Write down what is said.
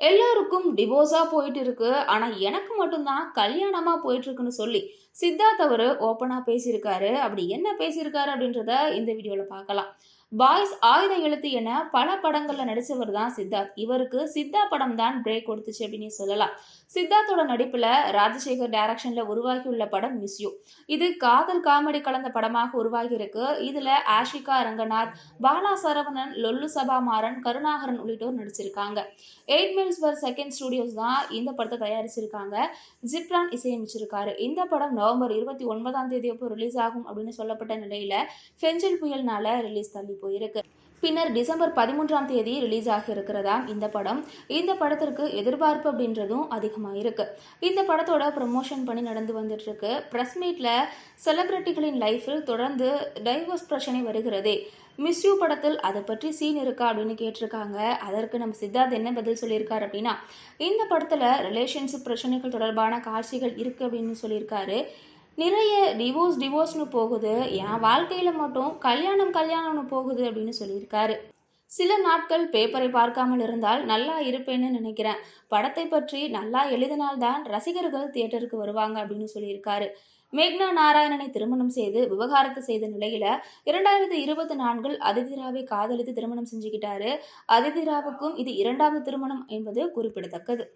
எல்லாருக்கும் டிவோர்ஸா போயிட்டு இருக்கு ஆனா எனக்கு மட்டும்தான் கல்யாணமா போயிட்டு இருக்குன்னு சொல்லி சித்தார்த் அவர் ஓப்பனா பேசியிருக்காரு. அப்படி என்ன பேசியிருக்காரு அப்படின்றத இந்த வீடியோல பார்க்கலாம். பாய்ஸ் ஆயுத எழுத்து என பல படங்கள்ல நடிச்சவர் தான் சித்தார்த். இவருக்கு சித்தா படம் தான் பிரேக் கொடுத்துச்சு அப்படின்னு சொல்லலாம். சித்தார்த்தோட நடிப்புல ராஜசேகர் டைரக்ஷன்ல உருவாகியுள்ள படம் மிஸ்யூ இது காதல் காமெடி கலந்த படமாக உருவாகி இருக்கு இதுல ஆஷிகா ரங்கநாத் பாலா சரவணன் லொல்லு சபா மாறன் கருணாகரன் உள்ளிட்டோர் நடிச்சிருக்காங்க. Eight mills per second studios தான் இந்த படத்தை தயாரிச்சிருக்காங்க. ஜிப்ரான் இசையமைச்சிருக்காரு. இந்த படம் நவம்பர் இருபத்தி ஒன்பதாம் தேதி அப்போ ரிலீஸ் ஆகும் அப்படின்னு சொல்லப்பட்ட நிலையில ஃபெஞ்சல் புயல்னால ரிலீஸ் தள்ளி போயிருக்கு பின்னர் டிசம்பர் பதிமூன்றாம் தேதி ரிலீஸ் ஆகி இருக்கிறதா? இந்த படம். இந்த படத்திற்கு எதிர்பார்ப்பு அப்படின்றதும் அதிகமாக இருக்கு. இந்த படத்தோட ப்ரமோஷன் பண்ணி நடந்து வந்துட்டு இருக்கு. ப்ரெஸ் மீட்ல செலிபிரிட்டிகளின் லைஃபில் தொடர்ந்து டைவர்ஸ் பிரச்சனை வருகிறதே. மிஸ் யூ படத்தில் அதை பற்றி சீன் இருக்கா அப்படின்னு கேட்டிருக்காங்க. அதற்கு நம்ம சித்தார்த் என்ன பதில் சொல்லியிருக்காரு அப்படின்னா இந்த படத்தில் ரிலேஷன்ஷிப் பிரச்சனைகள் தொடர்பான காட்சிகள் இருக்கு அப்படின்னு சொல்லியிருக்காரு. நிறைய டிவோர்ஸ் டிவோர்ஸ்னு போகுது. என் வாழ்க்கையில் மட்டும் கல்யாணம் கல்யாணம்னு போகுது அப்படின்னு சொல்லியிருக்காரு. சில நாட்கள் பேப்பரை பார்க்காமல் இருந்தால் நல்லா இருப்பேன்னு நினைக்கிறேன். படத்தை பற்றி நல்லா எழுதினால்தான் ரசிகர்கள் தியேட்டருக்கு வருவாங்க அப்படின்னு சொல்லியிருக்காரு. மேக்னா நாராயணனை திருமணம் செய்து விவகாரத்து செய்த நிலையில இரண்டாயிரத்தி இருபத்தி நான்கில் அதிதிராவை காதலித்து திருமணம் செஞ்சுக்கிட்டாரு. அதிதிராவுக்கும் இது இரண்டாவது திருமணம் என்பது குறிப்பிடத்தக்கது.